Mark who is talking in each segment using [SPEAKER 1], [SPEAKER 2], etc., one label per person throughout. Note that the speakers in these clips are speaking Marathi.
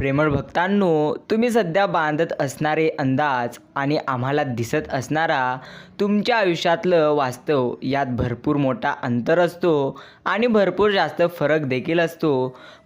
[SPEAKER 1] प्रेमळ भक्तांनो तुम्ही सध्या बांधत असणारे अंदाज आणि आम्हाला दिसत असणारा तुमच्या आयुष्यातलं वास्तव यात भरपूर मोठा अंतर असतो आणि भरपूर जास्त फरक देखील असतो.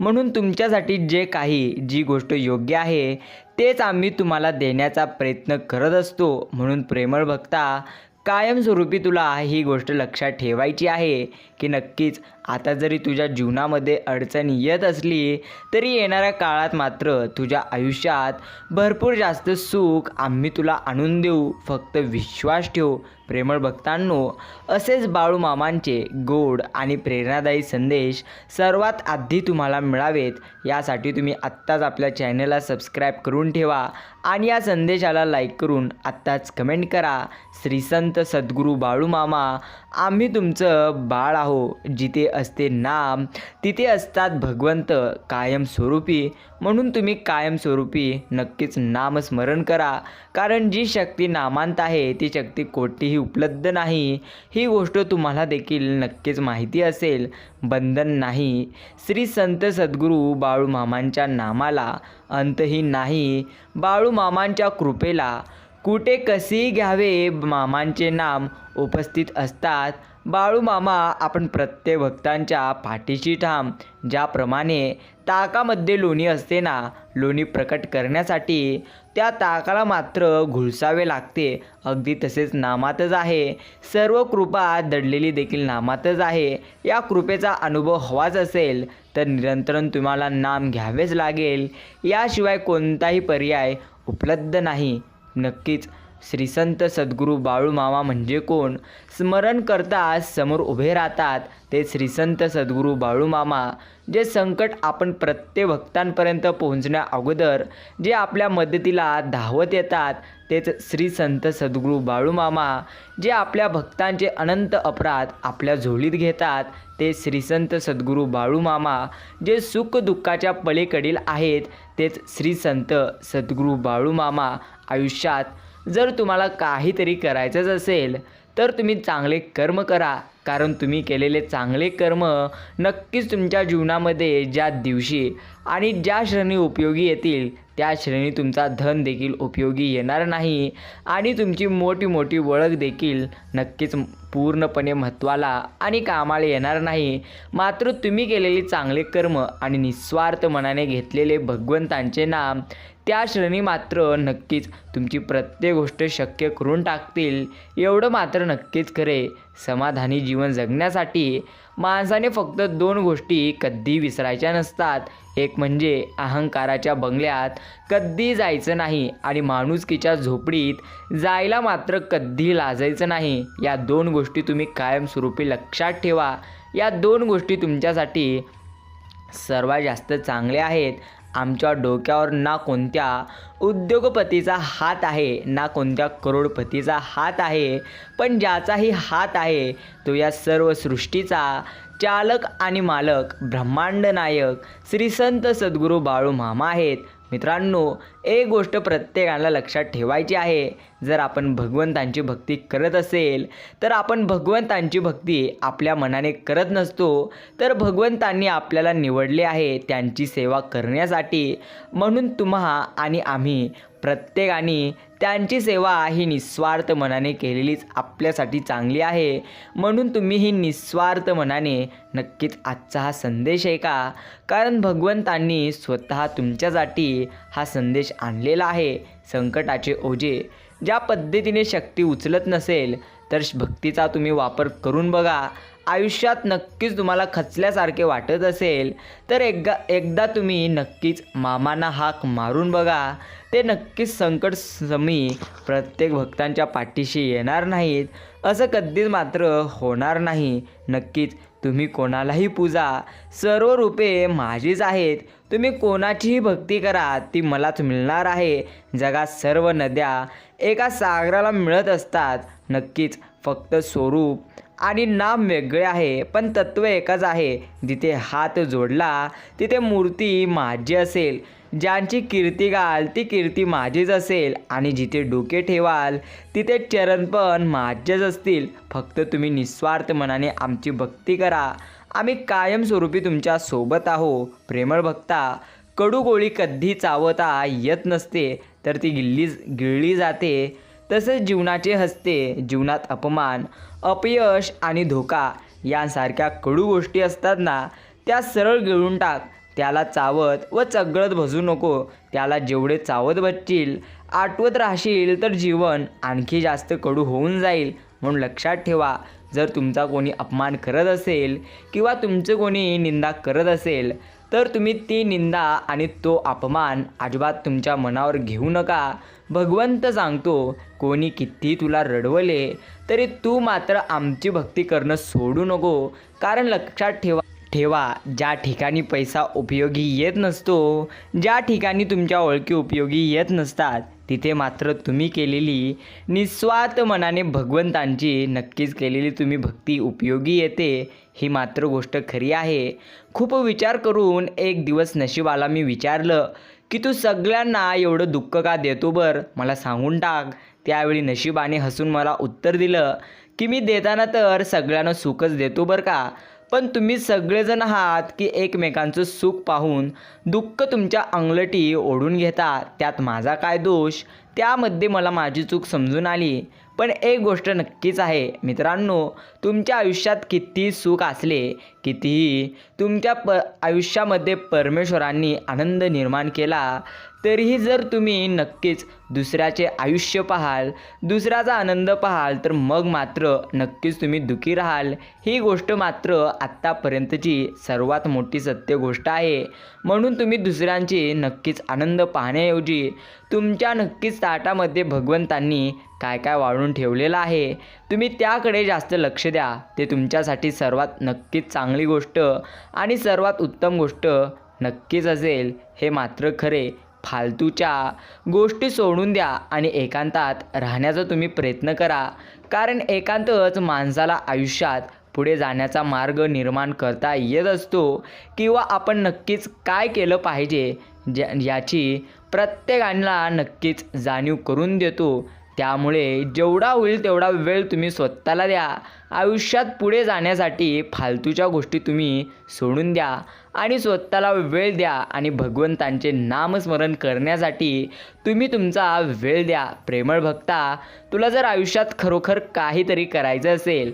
[SPEAKER 1] म्हणून तुमच्यासाठी जे काही जी गोष्ट योग्य आहे तेच आम्ही तुम्हाला देण्याचा प्रयत्न करत असतो. म्हणून प्रेमळ भक्ता कायमस्वरूपी तुला ही गोष्ट लक्षात ठेवायची आहे की नक्कीच आता जरी तुझ्या जीवनामध्ये अडचण येत असली तरी येणाऱ्या काळात मात्र तुझ्या आयुष्यात भरपूर जास्त सुख आम्ही तुला आणून देऊ. फक्त विश्वास ठेव प्रेमळ भक्तांनो. असेच बाळूमामांचे गोड आणि प्रेरणादायी संदेश सर्वात आधी तुम्हाला मिळावेत. यासाठी तुम्ही आत्ताच आपल्या चॅनलला सबस्क्राईब करून ठेवा. आणि या संदेशाला लाईक करून आत्ताच कमेंट करा. श्री संत सद्गुरू बाळूमामा आम्ही तुमचं बाळ आहो जिथे असते नाम तिथे असतात भगवंत कायमस्वरूपी. म्हणून तुम्ही कायमस्वरूपी नक्कीच नामस्मरण करा. कारण जी शक्ती नामांत आहे ती शक्ती कोठेही उपलब्ध नाही. ही गोष्ट तुम्हाला देखील नक्कीच माहिती असेल. बंधन नाही. श्री संत सद्गुरू बाळूमामांच्या नामाला अंतही नाही. बाळूमामांच्या कृपेला कुठे कसेही घ्यावे मामांचे नाम उपस्थित असतात. बाळूमामा आपण प्रत्येक भक्तांच्या पाठीशी ठाम. ज्याप्रमाणे ताकामध्ये लोणी असते ना लोणी प्रकट करण्यासाठी त्या ताकाला मात्र घुलसावे लागते. अगदी तसेच नामातच आहे. सर्व कृपा दडलेली देखील नामातच आहे. या कृपेचा अनुभव हवाच असेल तर निरंतरण तुम्हाला नाम घ्यावेच लागेल. याशिवाय कोणताही पर्याय उपलब्ध नाही. नक्कीच श्रीसंत सद्गुरू बाळूमामा म्हणजे कोण? स्मरण करता समोर उभे राहतात ते श्रीसंत सद्गुरू बाळूमामा जे संकट आपण प्रत्येक भक्तांपर्यंत पोहोचण्या अगोदर जे आपल्या मदतीला धावत येतात तेच श्री संत सद्गुरू बाळूमामा जे आपल्या भक्तांचे अनंत अपराध आपल्या झोळीत घेतात ते श्रीसंत सद्गुरू बाळूमामा जे सुखदुःखाच्या पलीकडील आहेत तेच श्रीसंत सद्गुरू बाळूमामा आयुष्यात जर तुम्हाला काहीतरी करायचंच असेल तर तुम्ही चांगले कर्म करा. कारण तुम्ही केलेले चांगले कर्म नक्कीच तुमच्या जीवनामध्ये ज्या दिवशी आणि ज्या श्रेणी उपयोगी येतील त्या श्रेणी तुमचा धन देखील उपयोगी येणार नाही आणि तुमची मोठी मोठी ओळख देखील नक्कीच पूर्णपणे महत्त्वाला आणि कामाला येणार नाही. मात्र तुम्ही केलेले चांगले कर्म आणि निस्वार्थ मनाने घेतलेले भगवंतांचे नाम त्या श्रेणी मात्र नक्कीच तुमची प्रत्येक गोष्ट शक्य करून टाकतील. एवढं मात्र नक्कीच खरे. समाधानी जीवन जगण्यासाठी माणसाने फक्त दोन गोष्टी कधी विसरायच्या नसतात. एक म्हणजे अहंकाराच्या बंगल्यात कधी जायचं नाही आणि माणुसकीच्या झोपडीत जायला मात्र कधी लाजायचं नाही. या दोन गोष्टी तुम्ही कायमस्वरूपी लक्षात ठेवा. या दोन गोष्टी तुमच्यासाठी सर्वात जास्त चांगल्या आहेत. आमच्या डोक्यावर ना कोणत्या उद्योगपतीचा हात आहे ना कोणत्या करोडपतीचा हात आहे पण ज्याचाही हात आहे तो या सर्व सृष्टीचा चालक आणि मालक ब्रह्मांड नायक श्री संत सद्गुरू बाळू मामा आहेत. मित्रांनो एक गोष्ट प्रत्येकाला लक्षात ठेवायची आहे जर आपण भगवंतांची भक्ती करत असेल तर आपण भगवंतांची भक्ती आपल्या मनाने करत नसतो. तर भगवंतांनी आपल्याला निवडले आहे त्यांची सेवा करण्यासाठी. म्हणून तुम्हा आणि आम्ही प्रत्येकाने त्यांची सेवा ही निस्वार्थ मनाने केलेलीच आपल्यासाठी चांगली आहे. म्हणून तुम्ही ही निस्वार्थ मनाने नक्कीच आजचा हा संदेश आहे का? कारण भगवंतांनी स्वतः तुमच्यासाठी हा संदेश आणलेला आहे. संकटाचे ओझे ज्या पद्धतीने शक्ती उचलत नसेल तर भक्तीचा तुम्ही वापर करून बघा. आयुष्यात नक्कीच तुम्हाला खचल्यासारखे वाटत असेल तर एकदा एकदा तुम्ही नक्कीच मामांना हाक मारून बघा. ते नक्कीच संकट समी प्रत्येक भक्तांच्या पाठीशी येणार नाहीत. असं कधीच मात्र होणार नाही. नक्कीच तुम्ही कोणालाही पूजा. सर्व रूपे माझीच आहेत. तुम्ही कोणाचीही भक्ती करा ती मलाच मिळणार आहे. जगात सर्व नद्या एका सागराला मिळत असतात. नक्कीच फक्त स्वरूप आणि नाम वेगळे आहे पण तत्व एकच आहे. जिथे हात जोडला तिथे मूर्ती माझी असेल. ज्यांची कीर्ती घाल ती कीर्ती माझीच असेल. आणि जिथे डोके ठेवाल तिथे चरण पण माझेच असतील. फक्त तुम्ही निस्वार्थ मनाने आमची भक्ती करा. आम्ही कायमस्वरूपी तुमच्यासोबत आहो. प्रेमळ भक्ता कडू गोळी कधी चावता येत नसते तर ती गिल्ली गिळली जाते. तसेच जीवनाचे हसते जीवनात अपमान अपयश आणि धोका यांसारख्या कडू गोष्टी असतात ना त्या सरळ गिळून टाक. त्याला चावत व चगळत बसू नको. त्याला जेवढे चावत बसशील आठवत राहशील तर जीवन आणखी जास्त कडू होऊन जाईल. म्हणून लक्षात ठेवा जर तुमचा कोणी अपमान करत असेल किंवा तुमचं कोणी निंदा करत असेल तर तुम्ही ती निंदा आणि तो अपमान अजिबात तुमच्या मनावर घेऊ नका. भगवंत सांगतो कोणी किती तुला रडवले तरी तू मात्र आमची भक्ती करणं सोडू नको. कारण लक्षात ठेवा ठेवा. ज्या ठिकाणी पैसा उपयोगी येत नसतो ज्या ठिकाणी तुमच्या ओळखी उपयोगी येत नसतात तिथे मात्र तुम्ही केलेली निस्वार्थ मनाने भगवंतांची नक्कीच केलेली तुम्ही भक्ती उपयोगी येते ही मात्र गोष्ट खरी आहे. खूप विचार करून एक दिवस नशिबाला मी विचारलं की तू सगळ्यांना एवढं दुःख का देतो बर? मला सांगून टाक. त्यावेळी नशिबाने हसून मला उत्तर दिलं की मी देताना तर सगळ्यांना सुखच देतो बरं का? पण तुम्ही सगळेजण आहात की एकमेकांचं सुख पाहून दुःख तुमच्या अंगलटी ओढून घेता. त्यात माझा काय दोष? त्यामध्ये मला माझी चूक समजून आली. पण एक गोष्ट नक्कीच आहे. मित्रांनो तुमच्या आयुष्यात कितीही सुख असले कितीही तुमच्या प आयुष्यामध्ये परमेश्वरांनी आनंद निर्माण केला तरीही जर तुम्ही नक्कीच दुसऱ्याचे आयुष्य पाहाल दुसऱ्याचा आनंद पाहाल तर मग मात्र नक्कीच तुम्ही दुखी राहाल. ही गोष्ट मात्र आत्तापर्यंतची सर्वात मोठी सत्य गोष्ट आहे. म्हणून तुम्ही दुसऱ्यांची नक्कीच आनंद पाहण्याऐवजी तुमच्या नक्कीच ताटामध्ये भगवंतांनी काय काय वाढून ठेवलेलं आहे तुम्ही त्याकडे जास्त लक्ष द्या. ते तुमच्यासाठी सर्वात नक्कीच चांगली गोष्ट आणि सर्वात उत्तम गोष्ट नक्कीच असेल हे मात्र खरे. फालतूच्या गोष्टी सोडून द्या आणि एकांतात राहण्याचा तुम्ही प्रयत्न करा. कारण एकांतच माणसाला आयुष्यात पुढे जाण्याचा मार्ग निर्माण करता येत असतो किंवा आपण नक्कीच काय केलं पाहिजे ज्या याची प्रत्येकाला नक्कीच जाणीव करून देतो. त्यामुळे जेवढा होईल तेवढा वेळ तुम्ही स्वतःला द्या. आयुष्यात पुढे जाण्यासाठी फालतूच्या गोष्टी तुम्ही सोडून द्या आणि स्वतःला वेळ द्या आणि भगवंतांचे नामस्मरण करण्यासाठी तुम्ही तुमचा वेळ द्या. प्रेमळ भक्ता तुला जर आयुष्यात खरोखर काहीतरी करायचं असेल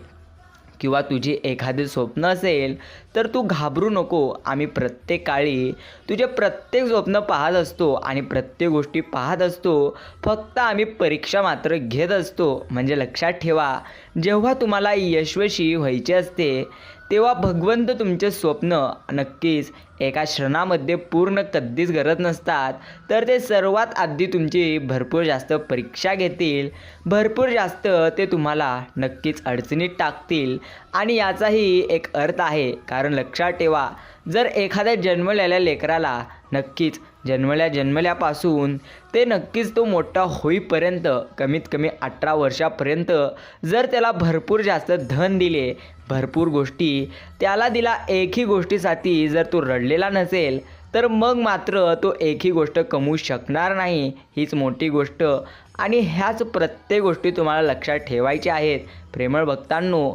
[SPEAKER 1] किंवा तुझी एखादे स्वप्न असेल तर तू घाबरू नको. आम्ही प्रत्येक काळी तुझे प्रत्येक स्वप्न पाहत असतो आणि प्रत्येक गोष्टी पाहत असतो. फक्त आम्ही परीक्षा मात्र घेत असतो. म्हणजे लक्षात ठेवा जेव्हा तुम्हाला यशस्वी व्हायचे असते तेव्हा भगवंत तुमचे स्वप्न नक्कीच एका क्षणामध्ये पूर्ण कधीच करत नसतात तर ते सर्वात आधी तुमची भरपूर जास्त परीक्षा घेतील. भरपूर जास्त ते तुम्हाला नक्कीच अडचणीत टाकतील. आणि याचाही एक अर्थ आहे कारण लक्षात ठेवा जर एखाद्या जन्मलेल्या लेकराला नक्कीच जन्मल्या जन्मल्यापासून ते नक्कीच तो मोठा होईपर्यंत कमीत कमी अठरा वर्षापर्यंत जर त्याला भरपूर जास्त धन दिले भरपूर गोष्टी त्याला दिला एकही गोष्टीसाठी. जर तो रडलेला नसेल तर मग मात्र तो एकही गोष्ट कमवू शकणार नाही हीच मोठी गोष्ट. आणि ह्याच प्रत्येक गोष्टी तुम्हाला लक्षात ठेवायच्या आहेत प्रेमळ भक्तांनो.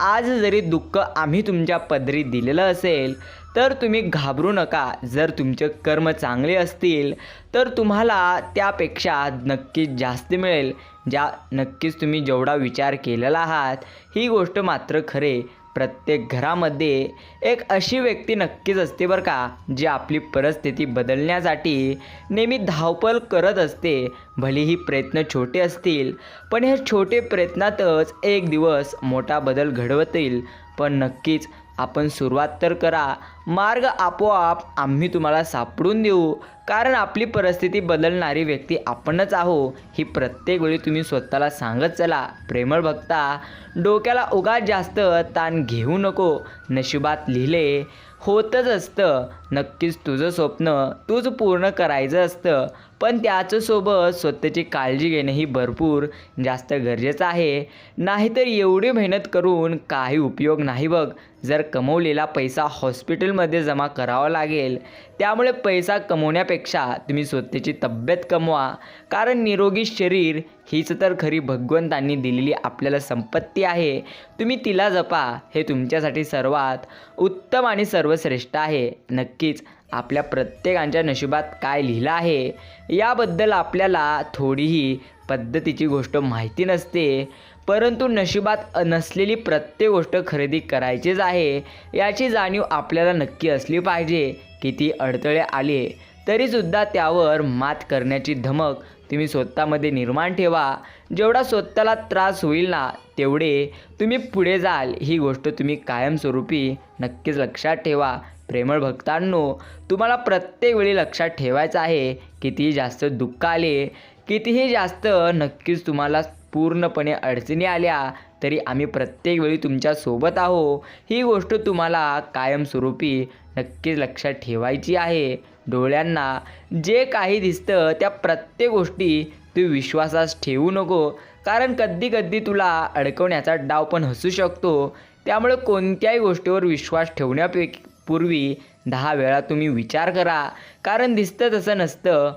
[SPEAKER 1] आज जरी दुःख आम्ही तुमच्या पदरी दिलेलं असेल तर तुम्ही घाबरू नका. जर तुमचे कर्म चांगले असतील तर तुम्हाला त्यापेक्षा नक्कीच जास्त मिळेल. ज्या नक्कीच तुम्ही जेवढा विचार केलेला आहात ही गोष्ट मात्र खरे. प्रत्येक घरामध्ये एक अशी व्यक्ती नक्कीच असते बरं का जी आपली परिस्थिती बदलण्यासाठी नेहमी धावपळ करत असते. भलेही प्रयत्न छोटे असतील पण हे छोटे प्रयत्नातच एक दिवस मोठा बदल घडवतील. पण नक्कीच आपण सुरुवात तर करा. मार्ग आपोआप आम्ही तुम्हाला सापडून देऊ. कारण आपली परिस्थिती बदलणारी व्यक्ती आपणच आहो. ही प्रत्येक वेळी तुम्ही स्वतःला सांगत चला. प्रेमळ बघता डोक्याला उगाच जास्त ताण घेऊ नको. नशिबात लिहिले होतच असतं. नक्कीच तुझं स्वप्न तूच पूर्ण करायचं असतं. पण त्याच्यासोबत स्वतःची काळजी घेणंही भरपूर जास्त गरजेचं आहे. नाहीतर एवढी मेहनत करून काही उपयोग नाही बघ. जर कमवलेला पैसा हॉस्पिटलमध्ये जमा करावा लागेल त्यामुळे पैसा कमवण्यापेक्षा तुम्ही स्वतःची तब्येत कमवा. कारण निरोगी शरीर हीच तर खरी भगवंतांनी दिलेली आपल्याला संपत्ती आहे. तुम्ही तिला जपा हे तुमच्यासाठी सर्वात उत्तम आणि सर्वश्रेष्ठ आहे. नक्कीच आपल्या प्रत्येकांच्या नशिबात काय लिहिलं आहे याबद्दल आपल्याला थोडीही पद्धतीची गोष्ट माहिती नसते. परंतु नशिबात नसलेली प्रत्येक गोष्ट खरेदी करायचीच आहे याची जाणीव आपल्याला नक्की असली पाहिजे किती अडथळे आले तरीसुद्धा त्यावर मात करण्याची धमक तुम्ही स्वतःमध्ये निर्माण ठेवा. जेवढा स्वतःला त्रास होईल ना तेवढे तुम्ही पुढे जाल. ही गोष्ट तुम्ही कायमस्वरूपी नक्कीच लक्षात ठेवा. प्रेमळ भक्तांनो तुम्हाला प्रत्येक वेळी लक्षात ठेवायचं आहे कितीही जास्त दुःख आले कितीही जास्त नक्कीच तुम्हाला पूर्णपणे अडचणी आल्या तरी आम्ही प्रत्येक वेळी तुमच्यासोबत आहो. ही गोष्ट तुम्हाला कायमस्वरूपी नक्कीच लक्षात ठेवायची आहे. डोळ्यांना जे काही दिसतं त्या प्रत्येक गोष्टी तू विश्वासास ठेवू नको. कारण कधी कधी तुला अडकवण्याचा डाव पण हसू शकतो. त्यामुळे कोणत्याही गोष्टीवर विश्वास ठेवण्यापैकी पूर्वी दहा वेळा तुम्ही विचार करा. कारण दिसतं तसं नसतं.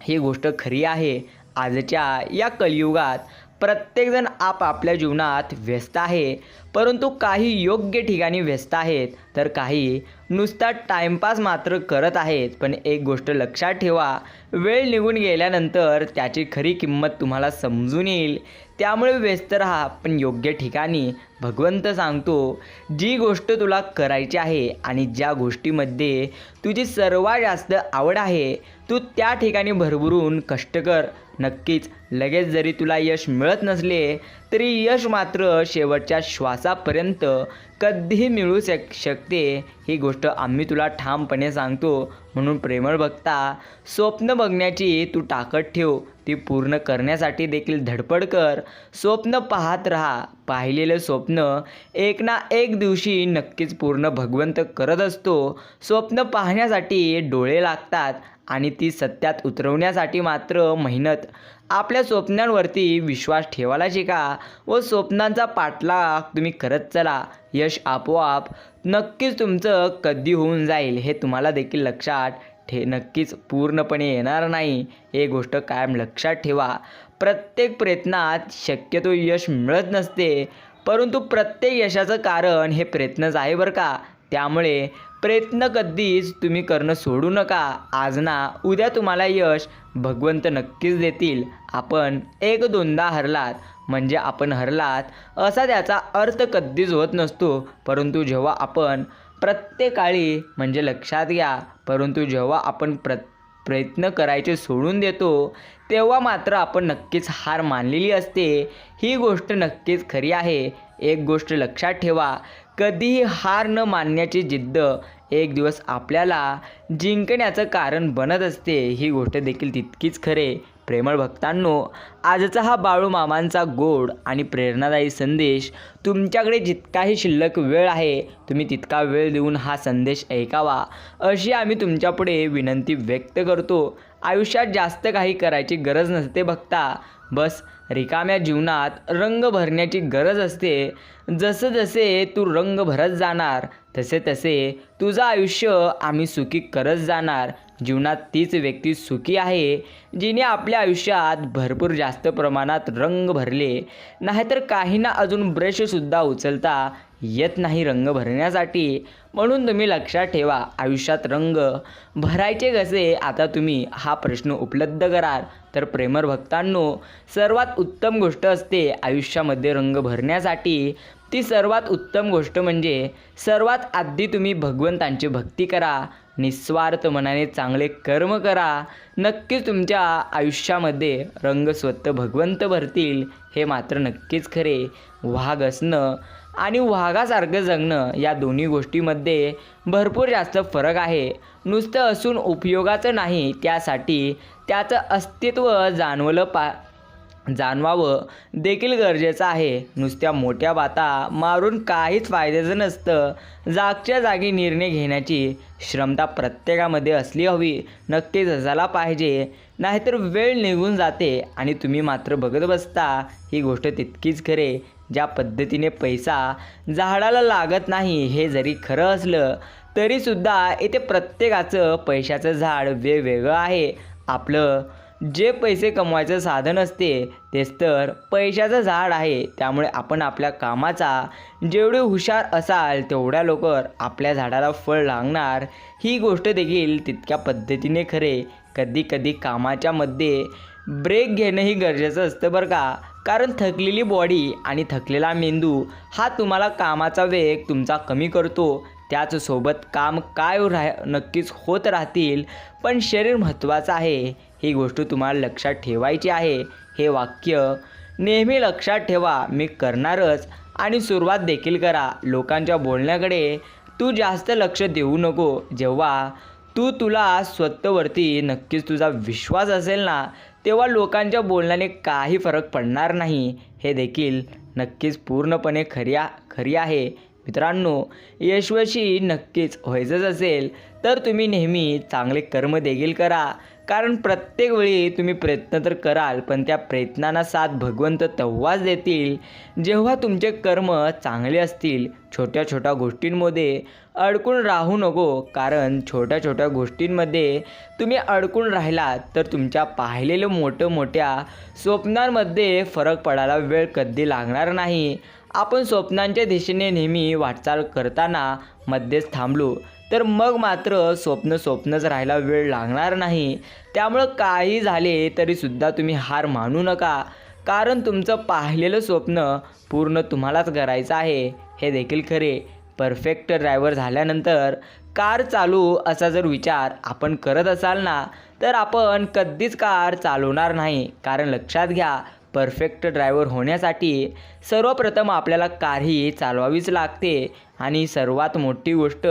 [SPEAKER 1] ही गोष्ट खरी आहे. आजच्या या कलियुगात प्रत्येकजण आपापल्या जीवनात व्यस्त आहे. परंतु काही योग्य ठिकाणी व्यस्त आहेत तर काही नुसता टाइमपास मात्र करत आहेत. पण एक गोष्ट लक्षात ठेवा वेळ निघून गेल्यानंतर त्याची खरी किंमत तुम्हाला समजून येईल. त्यामुळे व्यस्त राहा पण योग्य ठिकाणी भगवंत सांगतो जी गोष्ट तुला करायची आहे आणि ज्या गोष्टीमध्ये तुझी सर्वात जास्त आवड आहे तू त्या ठिकाणी भरभरून कष्ट कर. नक्कीच लगेच जरी तुला यश मिळत नसले तरी यश मात्र शेवटच्या श्वासापर्यंत कधीही मिळू शक शकते. ही गोष्ट आम्ही तुला ठामपणे सांगतो म्हणून प्रेमळ बघता स्वप्न बघण्याची तू ताकद ठेव. ती पूर्ण करण्यासाठी देखील धडपड कर स्वप्न पाहत राहा. पाहिलेलं स्वप्न एक ना एक दिवशी नक्कीच पूर्ण भगवंत करत असतो. स्वप्न पाहण्यासाठी डोळे लागतात आणि ती सत्यात उतरवण्यासाठी मात्र मेहनत. आपल्या स्वप्नांवरती विश्वास ठेवायला शिका व स्वप्नांचा पाठलाग तुम्ही करत चला. यश आपोआप नक्कीच तुमचं कधी होऊन जाईल हे तुम्हाला देखील लक्षात ठे नक्कीच पूर्णपणे येणार नाही. हे गोष्ट कायम लक्षात ठेवा. प्रत्येक प्रयत्नात शक्यतो यश मिळत नसते. परंतु प्रत्येक यशाचं कारण हे प्रयत्नच आहे बरं का. त्यामुळे प्रयत्न कधीच तुम्ही करणं सोडू नका. आज ना उद्या तुम्हाला यश भगवंत नक्कीच देतील. आपण एक दोनदा हरलात म्हणजे आपण हरलात असा त्याचा अर्थ कधीच होत नसतो. परंतु जेव्हा आपण प्रत्येकाळी म्हणजे लक्षात घ्या. परंतु जेव्हा आपण प्र प्रयत्न करायचे सोडून देतो तेव्हा मात्र आपण नक्कीच हार मानलेली असते. ही गोष्ट नक्कीच खरी आहे. एक गोष्ट लक्षात ठेवा. कधीही हार न मानण्याची जिद्द एक दिवस आपल्याला जिंकण्याचं कारण बनत असते. ही गोष्ट देखील तितकीच खरे. प्रेमळ भक्तांनो आजचा हा बाळू मामांचा गोड आणि प्रेरणादायी संदेश तुमच्याकडे जितकाही शिल्लक वेळ आहे तुम्ही तितका वेळ देऊन हा संदेश ऐकावा. अशी आम्ही तुमच्यापुढे विनंती व्यक्त करतो. आयुष्यात जास्त काही करायची गरज नसते बघता बस रिकाम्या जीवनात रंग भरण्याची गरज असते. जसं जसे तू रंग भरत जाणार तसे तसे तुझं आयुष्य आम्ही सुखी करत जाणार. जीवनात तीच व्यक्ती सुखी आहे जिने आपल्या आयुष्यात भरपूर जास्त प्रमाणात रंग भरले. नाहीतर काहींना अजून ब्रशसुद्धा उचलता येत नाही रंग भरण्यासाठी. म्हणून तुम्ही लक्षात ठेवा आयुष्यात रंग भरायचे कसे? आता तुम्ही हा प्रश्न उपलब्ध कराल. तर प्रेमर भक्तांनो सर्वात उत्तम गोष्ट असते आयुष्यामध्ये रंग भरण्यासाठी. ती सर्वात उत्तम गोष्ट म्हणजे सर्वात आधी तुम्ही भगवंतांची भक्ती करा. निस्वार्थ मनाने चांगले कर्म करा. नक्कीच तुमच्या आयुष्यामध्ये रंग स्वतः भगवंत भरतील हे मात्र नक्कीच खरे. वाघ असणं आणि वाघासारखं जगणं या दोन्ही गोष्टीमध्ये भरपूर जास्त फरक आहे. नुसतं असून उपयोगाचं नाही त्यासाठी त्याचं अस्तित्व जाणवलं पा जाणवावं देखील गरजेचं आहे. नुसत्या मोठ्या बाता मारून काहीच फायद्याचं नसतं. जागच्या जागी निर्णय घेण्याची क्षमता प्रत्येकामध्ये असली हवी. नक्कीच असायला पाहिजे. नाहीतर वेळ निघून जाते आणि तुम्ही मात्र बघत बसता. ही गोष्ट तितकीच खरे. ज्या पद्धतीने पैसा झाडाला लागत नाही हे जरी खरं असलं तरीसुद्धा इथे प्रत्येकाचं पैशाचं झाड वेगवेगळं आहे. आपलं जे पैसे कमवायचं साधन असते तेच तर पैशाचं झाड आहे. त्यामुळे आपण आपल्या कामाचा जेवढे हुशार असाल तेवढ्या लवकर आपल्या झाडाला फळ लागणार. ही गोष्ट देखील तितक्या पद्धतीने खरे. कधी कधी कामाच्या मध्ये ब्रेक घेणंही गरजेचं असतं बरं का. कारण थकलेली बॉडी आणि थकलेला मेंदू हा तुम्हाला कामाचा वेग तुमचा कमी करतो. त्याचसोबत काम काय राह नक्कीच होत राहतील पण शरीर महत्त्वाचं आहे. ही गोष्ट तुम्हाला लक्षात ठेवायची आहे. हे वाक्य नेहमी लक्षात ठेवा. मी करणारच आणि सुरुवात देखील करा. लोकांच्या बोलण्याकडे तू जास्त लक्ष देऊ नको. जेव्हा तू तुला स्वतःवरती नक्कीच तुझा विश्वास असेल ना तेव्हा लोकांच्या बोलण्याने काही फरक पडणार नाही. हे देखील नक्कीच पूर्णपणे खरी खरी आहे. मित्रांनो यशवशी नक्कीच व्हायचंच असेल तर तुम्ही नेहमी चांगले कर्म देखील करा. कारण प्रत्येक वेळी तुम्ही प्रयत्न तर कराल पण त्या प्रयत्नांना साथ भगवंत तेव्हाच देतील जेव्हा तुमचे कर्म चांगले असतील. छोट्या छोट्या गोष्टींमध्ये अडकून राहू नको कारण छोट्या छोट्या गोष्टींमध्ये तुम्ही अडकून राहिलात तर तुमच्या पाहिलेलं मोठं मोठ्या स्वप्नांमध्ये फरक पडायला वेळ कधी लागणार नाही. आपण स्वप्नांच्या दिशेने नेहमी वाटचाल करताना मध्येच थांबलो. तर मग मात्र स्वप्न स्वप्नच राहायला वेळ लागणार नाही. त्यामुळं काही झाले तरीसुद्धा तुम्ही हार मानू नका. कारण तुमचं पाहिलेलं स्वप्न पूर्ण तुम्हालाच करायचं आहे. हे देखील खरे. परफेक्ट ड्रायव्हर झाल्यानंतर कार चालू असा जर विचार आपण करत असाल ना तर आपण कधीच कार चालवणार नाही. कारण लक्षात घ्या परफेक्ट ड्रायव्हर होण्यासाठी सर्वप्रथम आपल्याला कार ही चालवावीच लागते. आणि सर्वात मोठी गोष्ट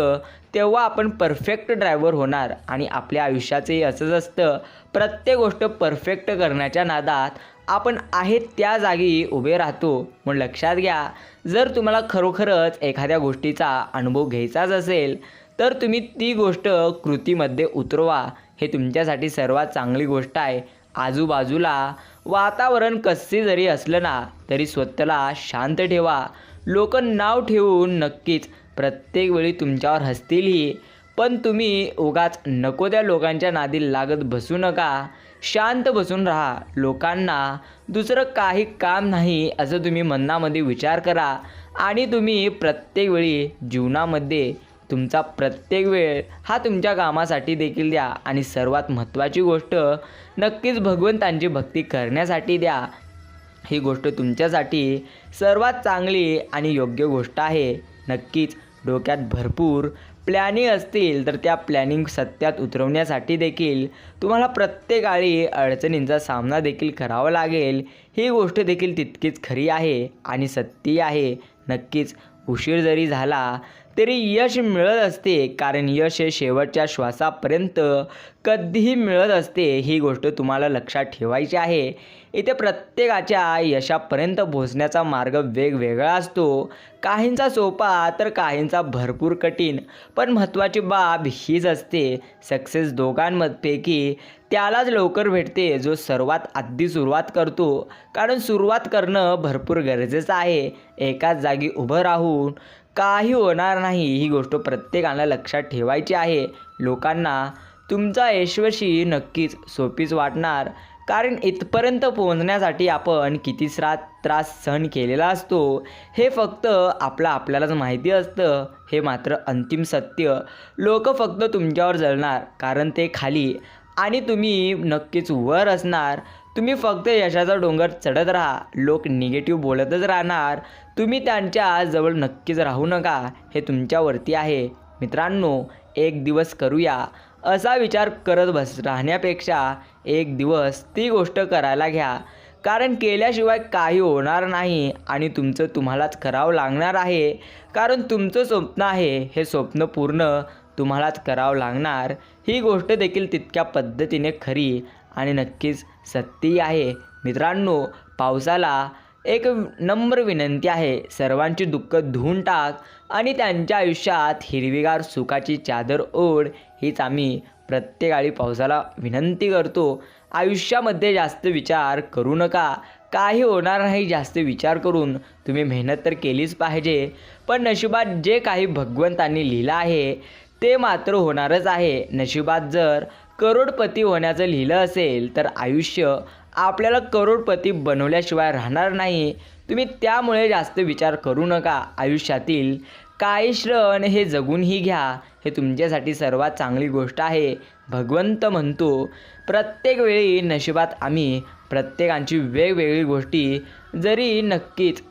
[SPEAKER 1] तेव्हा आपण परफेक्ट ड्रायव्हर होणार. आणि आपल्या आयुष्याचंही असंच असतं. प्रत्येक गोष्ट परफेक्ट करण्याच्या नादात आपण आहेत त्या जागी उभे राहतो. मग लक्षात घ्या जर तुम्हाला खरोखरच एखाद्या गोष्टीचा अनुभव घ्यायचाच असेल तर तुम्ही ती गोष्ट कृतीमध्ये उतरवा. हे तुमच्यासाठी सर्वात चांगली गोष्ट आहे. आजूबाजूला वातावरण कसे जरी असलं ना तरी स्वतःला शांत ठेवा. लोक नाव ठेवून नक्कीच प्रत्येक वेळी तुमच्यावर हसतीलही पण तुम्ही उगाच नको त्या लोकांच्या नादी लागत बसू नका. शांत बसून राहा. लोकांना दुसरं काही काम नाही असं तुम्ही मनामध्ये विचार करा. आणि तुम्ही प्रत्येक वेळी जीवनामध्ये तुमचा प्रत्येक वेळ हा तुमच्या कामासाठी देखील द्या. आणि सर्वात महत्त्वाची गोष्ट नक्कीच भगवंतांची भक्ती करण्यासाठी द्या. ही गोष्ट तुमच्यासाठी सर्वात चांगली आणि योग्य गोष्ट आहे. नक्कीच डोक्यात भरपूर प्लॅनिंग असतील तर त्या प्लॅनिंग सत्यात उतरवण्यासाठी देखील तुम्हाला प्रत्येकाळी अडचणींचा सामना देखील करावा लागेल. ही गोष्ट देखील तितकीच खरी आहे आणि सत्य आहे. नक्कीच उशीर जरी झाला तरी यश मिळत असते कारण यश हे शेवटच्या श्वासापर्यंत कधीही मिळत असते ही गोष्ट तुम्हाला लक्षात ठेवायची आहे. इथे प्रत्येकाच्या यशापर्यंत पोहोचण्याचा मार्ग वेगवेगळा असतो. काहींचा सोपा तर काहींचा भरपूर कठीण पण महत्त्वाची बाब हीच असते. सक्सेस दोघांपैकी त्यालाच लवकर भेटते जो सर्वात आधी सुरुवात करतो. कारण सुरुवात करणं भरपूर गरजेचं आहे. एकाच जागी उभं राहून काही होणार नाही. ही गोष्ट प्रत्येकाला लक्षात ठेवायची आहे. लोकांना तुमचा यशवशी नक्कीच सोपीच वाटणार. कारण इथपर्यंत पोहोचण्यासाठी आपण किती त्रास त्रास सहन केलेला असतो हे फक्त आपलं आपल्यालाच माहिती असतं. हे मात्र अंतिम सत्य. लोक फक्त तुमच्यावर जळणार कारण ते खाली. आणि तुम्ही नक्कीच वर असणार. तुम्ही फक्त यशाचा डोंगर चढत राहा. लोक निगेटिव्ह बोलतच राहणार. तुम्ही त्यांच्या जवळ नक्कीच राहू नका. हे तुमच्यावरती आहे. मित्रांनो एक दिवस करूया. असा विचार करत बस राहण्यापेक्षा एक दिवस ती गोष्ट करायला घ्या. कारण केल्याशिवाय काही होणार नाही आणि तुमचं तुम्हालाच करावं लागणार आहे. कारण तुमचं स्वप्न आहे. हे स्वप्न पूर्ण तुम्हालाच करावं लागणार. ही गोष्ट देखील तितक्या पद्धतीने खरी. आणि नक्कीच सत्यही आहे. मित्रांनो पावसाला एक नम्र विनंती आहे. सर्वांची दुःख धुवून टाक आणि त्यांच्या आयुष्यात हिरवीगार सुखाची चादर ओढ हीच आम्ही प्रत्येकाळी पावसाला विनंती करतो. आयुष्यामध्ये जास्त विचार करू नका. काही होणार नाही जास्त विचार करून. तुम्ही मेहनत तर केलीच पाहिजे. पण नशिबात जे काही भगवंतांनी लिहिलं आहे ते मात्र होणारच आहे. नशिबात जर करोडपती होण्याचं लिहिलं असेल तर आयुष्य आपल्याला करोडपती बनवल्याशिवाय राहणार नाही. तुम्ही त्यामुळे जास्त विचार करू नका. आयुष्यातील काही श्रण हे जगूनही घ्या. हे तुमच्यासाठी सर्वात चांगली गोष्ट आहे. भगवंत म्हणतो प्रत्येक वेळी नशिबात आम्ही प्रत्येकांची वेगवेगळी गोष्टी जरी नक्कीच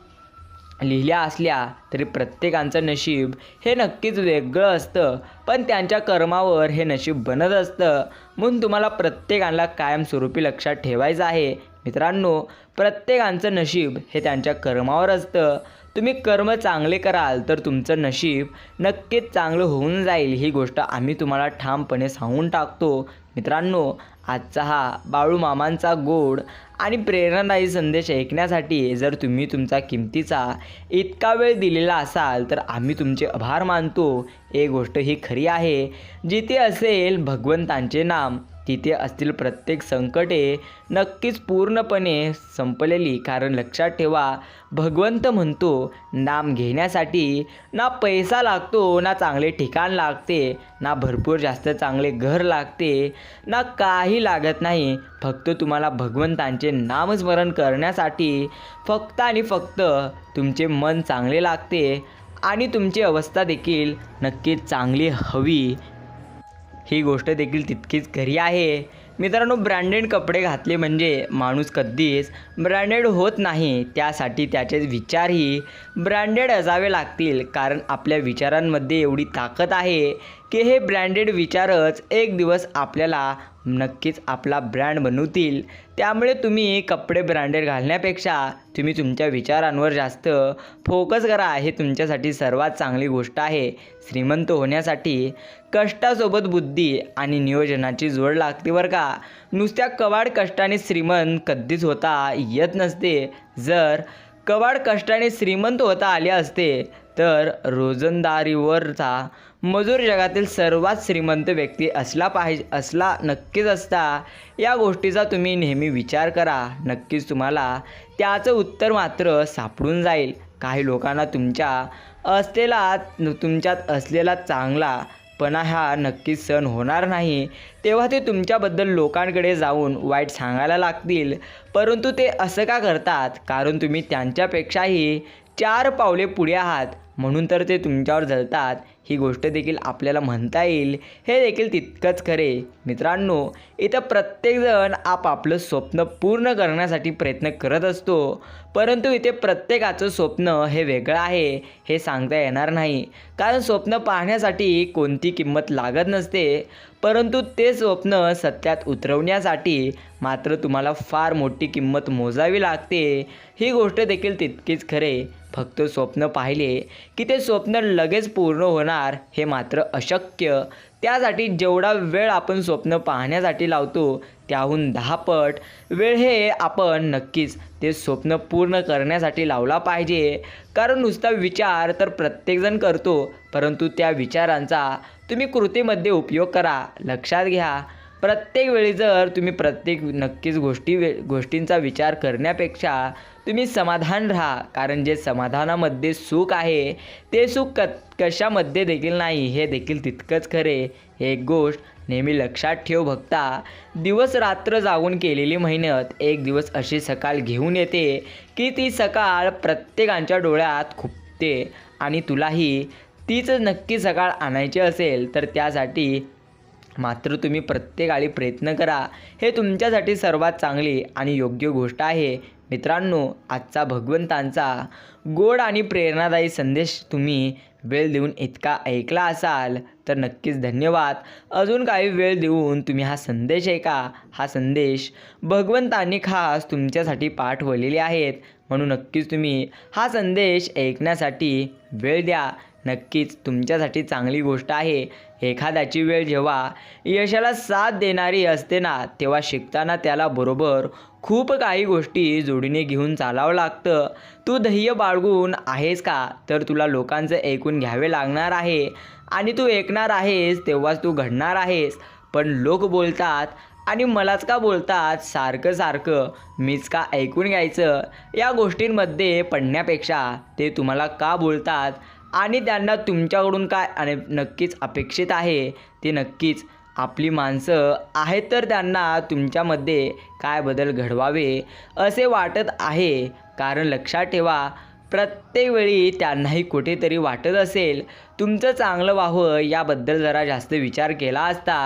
[SPEAKER 1] लिहिल्या असल्या तरी प्रत्येकांचं नशीब हे नक्कीच वेगळं असतं पण त्यांच्या कर्मावर हे नशीब बनत असतं. म्हणून तुम्हाला प्रत्येकाला कायमस्वरूपी लक्षात ठेवायचं आहे. मित्रांनो प्रत्येकांचं नशीब हे त्यांच्या कर्मावर असतं. तुम्ही कर्म चांगले कराल तर तुमचं नशीब नक्कीच चांगलं होऊन जाईल. ही गोष्ट आम्ही तुम्हाला ठामपणे सांगून टाकतो. मित्रांनो आजचा हा बाळू मामांचा गोड आणि प्रेरणादायी संदेश ऐकण्यासाठी जर तुम्ही तुमचा किमतीचा इतका वेळ दिलेला असाल तर आम्ही तुमचे आभार मानतो. एक गोष्ट ही खरी आहे जिथे असेल भगवंतांचे नाम. तिथे असतील प्रत्येक संकटे नक्कीच पूर्णपणे संपलेली. कारण लक्षात ठेवा भगवंत म्हणतो नाम घेण्यासाठी ना पैसा लागतो ना चांगले ठिकाण लागते ना भरपूर जास्त चांगले घर लागते ना काही लागत नाही. फक्त तुम्हाला भगवंतांचे नामस्मरण करण्यासाठी फक्त आणि फक्त तुमचे मन चांगले लागते आणि तुमची अवस्था देखील नक्कीच चांगली हवी ही गोष्ट देखील तितकीच खरी आहे. मित्रांनो ब्रँडेड कपडे घातले म्हणजे माणूस कधीच ब्रँडेड होत नाही. त्यासाठी त्याचे विचारही ब्रँडेड असावे लागतील. कारण आपल्या विचारांमध्ये एवढी ताकद आहे की हे ब्रँडेड विचारच एक दिवस आपल्याला नक्कीच आपला ब्रँड बनवतील. त्यामुळे तुम्ही कपडे ब्रँडेड घालण्यापेक्षा तुम्ही तुमच्या विचारांवर जास्त फोकस करा. हे तुमच्यासाठी सर्वात चांगली गोष्ट आहे. श्रीमंत होण्यासाठी कष्टासोबत बुद्धी आणि नियोजनाची जोड लागते बरं का. नुसत्या कवाड कष्टाने श्रीमंत कधीच होता येत नसते. जर कवाड कष्टाने श्रीमंत होता आले असते तर रोजंदारीवरचा मजूर जगातील सर्वात श्रीमंत व्यक्ती असला पाहिजे असला नक्कीच असता या गोष्टीचा तुम्ही नेहमी विचार करा. नक्कीच तुम्हाला त्याचं उत्तर मात्र सापडून जाईल. काही लोकांना तुमच्या असलेला तुमच्यात असलेला चांगला पणा हा नक्कीच सण होणार नाही. तेव्हा ते तुमच्याबद्दल लोकांकडे जाऊन वाईट सांगायला लागतील. परंतु ते असं का करतात? कारण तुम्ही त्यांच्यापेक्षाही चार पावले पुढे आहात. म्हणून तर ते तुमच्यावर जळतात. ही गोष्ट देखील आपल्याला म्हणता येईल. हे देखील तितकंच खरे. मित्रांनो इथं प्रत्येकजण आपापलं स्वप्न पूर्ण करण्यासाठी प्रयत्न करत असतो. परंतु इथे प्रत्येकाचं स्वप्न हे वेगळं आहे हे सांगता येणार नाही. कारण स्वप्न पाहण्यासाठी कोणती किंमत लागत नसते. परंतु ते स्वप्न सत्यात उतरवण्यासाठी मात्र तुम्हाला फार मोठी किंमत मोजावी लागते. ही गोष्ट देखील तितकीच खरे. फक्त स्वप्न पाहिले की ते स्वप्न लगेच पूर्ण होणार हे मात्र अशक्य. त्यासाठी जेवढा वेळ आपण स्वप्न पाहण्यासाठी लावतो त्याहून दहापट वेळ हे आपण नक्कीच ते स्वप्न पूर्ण करण्यासाठी लावला पाहिजे. कारण नुसता विचार तर प्रत्येकजण करतो परंतु त्या विचारांचा तुम्ही कृतीमध्ये उपयोग करा लक्षात घ्या. प्रत्येक वेळी जर तुम्ही प्रत्येक नक्कीच गोष्टी वे गोष्टींचा विचार करण्यापेक्षा तुम्ही समाधान राहा. कारण जे समाधानामध्ये सुख आहे ते सुख क कशामध्ये देखील नाही हे देखील तितकंच खरे. हे एक गोष्ट नेहमी लक्षात ठेव भक्ता. दिवस रात्र जागून केलेली मेहनत एक दिवस अशी सकाळ घेऊन येते की ती सकाळ प्रत्येकांच्या डोळ्यात खुपते. आणि तुलाही तीच नक्की सकाळ आणायची असेल तर त्यासाठी मात्र तुम्ही प्रत्येकाळी प्रयत्न करा. हे तुमच्यासाठी सर्वात चांगली आणि योग्य गोष्ट आहे. मित्रांनो आजचा भगवंतांचा गोड आणि प्रेरणादायी संदेश तुम्ही वेळ देऊन इतका ऐकला असाल तर नक्कीच धन्यवाद. अजून काही वेळ देऊन तुम्ही हा संदेश ऐका. हा संदेश भगवंतांनी खास तुमच्यासाठी पाठवलेले आहेत. म्हणून नक्कीच तुम्ही हा संदेश ऐकण्यासाठी वेळ द्या. नक्कीच तुमच्यासाठी चांगली गोष्ट आहे. एखाद्याची वेळ जेव्हा यशाला साथ देणारी असते ना तेव्हा शिकताना त्याला बरोबर खूप काही गोष्टी जोडीने घेऊन चालावं लागतं. तू ध्येय बाळगून आहेस का? तर तुला लोकांचं ऐकून घ्यावे लागणार आहे. आणि तू ऐकणार आहेस तेव्हाच तू घडणार आहेस. पण लोक बोलतात आणि मलाच का बोलतात? सारखं सारखं. मीच का ऐकून घ्यायचं? या गोष्टींमध्ये पडण्यापेक्षा ते तुम्हाला का बोलतात? आणि त्यांना तुमच्याकडून काय? आणि नक्कीच अपेक्षित आहे. ते नक्कीच आपली माणसं आहेत तर त्यांना तुमच्यामध्ये काय बदल घडवावे असे वाटत आहे. कारण लक्षात ठेवा प्रत्येक वेळी त्यांनाही कुठेतरी वाटत असेल तुमचं चांगलं व्हावं याबद्दल जरा जास्त विचार केला असता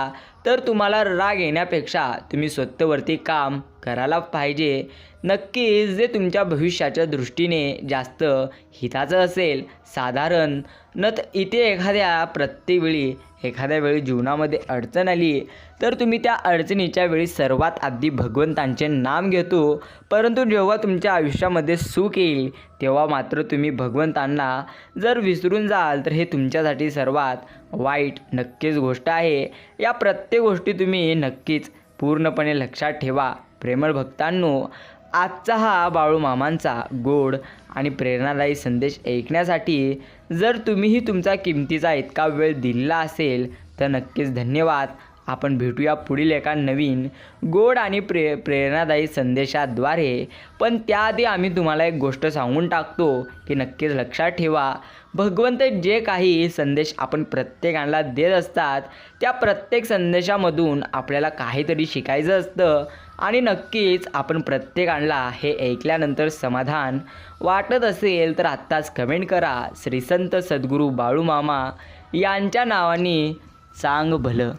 [SPEAKER 1] तर तुम्हाला राग येण्यापेक्षा तुम्ही स्वतःवरती काम करायला पाहिजे. नक्कीच जे तुमच्या भविष्याच्या दृष्टीने जास्त हिताचं असेल साधारण न तर इथे एखाद्या प्रत्येक वेळी एखाद्या वेळी जीवनामध्ये अडचण आली तर तुम्ही त्या अडचणीच्या वेळी सर्वात आधी भगवंतांचे नाम घेतो. परंतु जेव्हा तुमच्या आयुष्यामध्ये सुख येईल तेव्हा मात्र तुम्ही भगवंतांना जर विसरून जाल तर हे तुमच्यासाठी सर्वात वाईट नक्कीच गोष्ट आहे. या प्रत्येक गोष्टी तुम्ही नक्कीच पूर्णपणे लक्षात ठेवा. प्रेमळ भक्तांनो आजचा हा बाळू मामांचा गोड आणि प्रेरणादायी संदेश ऐकण्यासाठी जर तुम्हीही तुमचा किमतीचा इतका वेळ दिलेला असेल तर नक्कीच धन्यवाद. आपण भेटूया पुढील एका नवीन गोड आणि प्रे प्रेरणादायी संदेशाद्वारे. पण त्याआधी आम्ही तुम्हाला एक गोष्ट सांगून टाकतो की नक्कीच लक्षात ठेवा. भगवंत जे काही संदेश आपण प्रत्येकाला देत असतात त्या प्रत्येक संदेशामधून आपल्याला काहीतरी शिकायचं असतं. आणि नक्कीच आपण प्रत्येकाला हे ऐकल्यानंतर समाधान वाटत असेल तर आत्ताच कमेंट करा. श्रीसंत सद्गुरू बाळूमामा यांच्या नावाने सांग भलं.